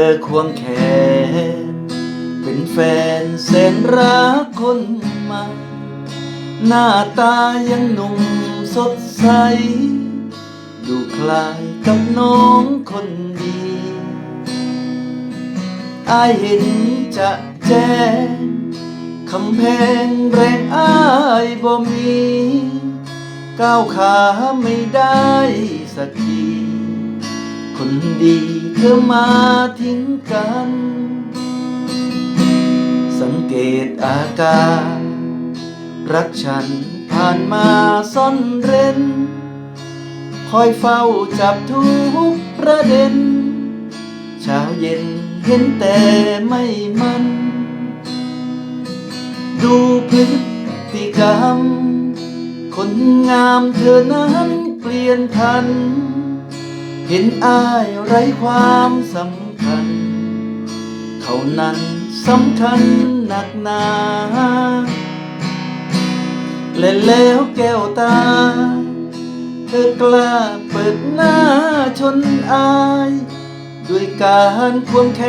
อควงแขน เป็นแฟนแสนรักคนใหม่หน้าตายังหนุ่มสดใส ดูคล้ายกับน้องคนดีอายเห็นจะแจ้งคำแพงแรงอายบ่มี ก้าวขาไม่ได้สักที คนดีเธอมาทิ้งกัน สังเกตอาการ รักฉันผ่านมาซ่อนเร้น คอยเฝ้าจับทุกประเด็น เช้าเย็นเห็นแต่ไม่มัน ดูพฤติกรรม คนงามเธอนั้นเปลี่ยนทัน เห็นอายไร้ความสำคัญ เขานั้นสำคัญหนักหนาและแล้วแก้วตา เธอกล้าเปิดหน้าชนอาย ด้วยการควงแข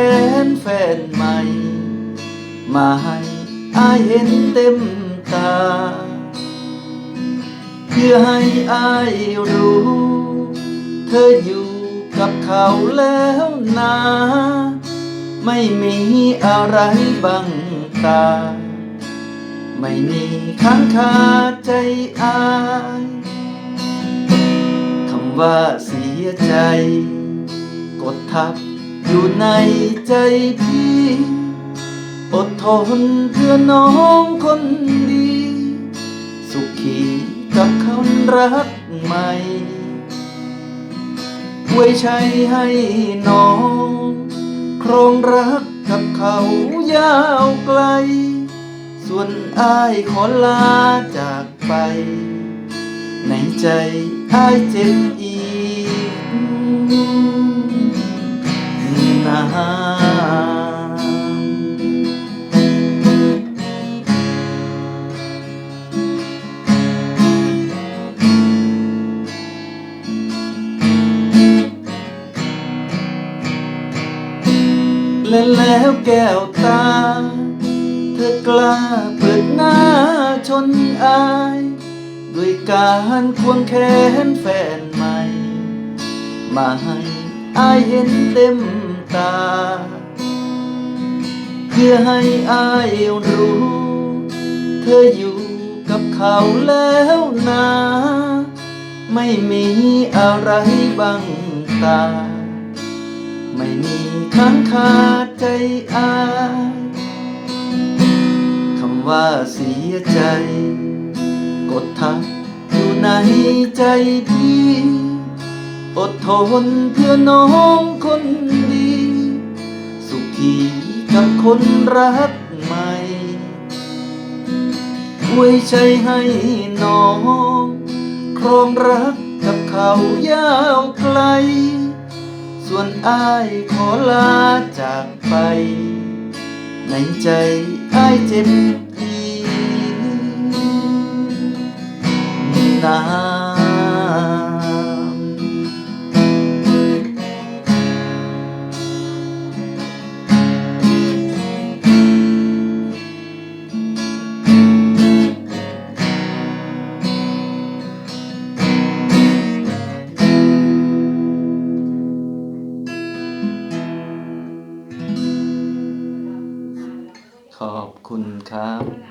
นแฟนใหม่ มาให้อายเห็นเต็มตา เพื่อให้อายรู้ เธออยู่ กับเขาแล้วนะ ไม่มีอะไรบังตา ไม่มีค้างคาใจอายคำว่าเสียใจ กดทับอยู่ในใจพี่อดทนเพื่อน้องคนดี สุขีกับคนรักใหม่ ไว้ใช้ให้น้อง ครองรักกับเขายาวไกล ส่วนอายขอลาจากไป ในใจอายเจ็บอีกนาน และแล้วแก้วตา เธอกล้าเปิดหน้าชนอาย ด้วยการควงแขนแฟนใหม่ มาให้อายเห็นเต็มตา เพื่อให้อายรู้ เธออยู่กับเขาแล้วนะไม่มีอะไรบังตา ไม่มีค้างคาใจอายคำว่าเสียใจ กดทับอยู่ในใจพี่ อดทนเพื่อน้องคนดี สุขีกับคนรักใหม่ไว้ใช้ให้น้อง ครองรักกับเขายาวไกล ส่วนอายขอลาจากไป ในใจอายเจ็บพีนา ครับ